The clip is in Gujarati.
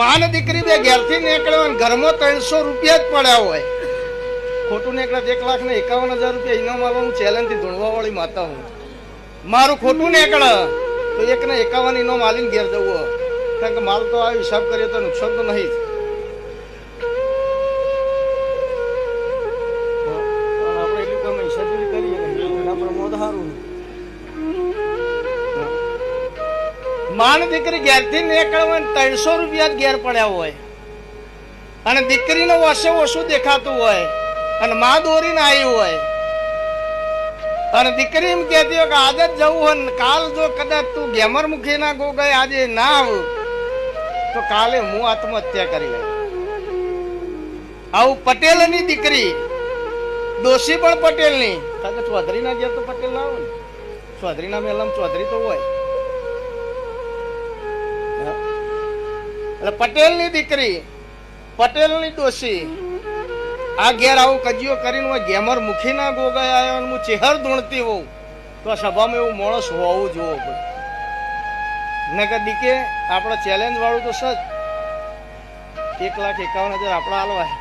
માન દીકરી બે ઘેરથી નીકળ્યો અને ઘરમાં ત્રણસો રૂપિયા જ પડ્યા હોય. ખોટું નીકળે એક લાખ ને એકાવન હજાર રૂપિયા ઇનામ આવવાનું ચેલેન્જથી ધૂણવા વાળી માતા હું. મારું ખોટું નીકળે તો એક ને એકાવન ઇનામ આલીને ઘેર જવું કારણ કે માલ તો આ હિસાબ કરીએ તો નુકસાન તો નહીં આપણે એટલું કામ હિસાબ કરીએ પ્રમોદ સારું. માન દીકરી ઘેરથી નીકળવા ત્રણસો રૂપિયા ઘેર પડ્યા હોય. અને દીકરીને ઓછે ઓછું દેખાતું હોય. અને માં દોરીને આવી હોય. અને દીકરી એમ કહેતી હોય કે આજે જ જવું હોય ને કાલ જો કદાચ તું ગેમર મૂકી ના ગો ગઈ, આજે ના આવું, તો કાલે હું આત્મહત્યા કરી આવું પટેલની દીકરી દોષી પણ પટેલની. કદાચ ચૌધરી ના ગયા તો પટેલ ના હોય ને? ચૌધરીના મેલમ ચૌધરી તો હોય. એટલે પટેલની દીકરી, પટેલની ડોશી. આ ઘેર આવું કજિયો કરીને હું ગેમર મુખી ના ગોગાય આવ્યો અને હું ચેહર ધૂણતી હોઉં, તો આ સભામાં એવું માણસ હોવું જોવો ભાઈ નકર દીકે, આપણે ચેલેન્જ વાળું તો સજ. એક લાખ એકાવન હજાર આપણા હાલવાય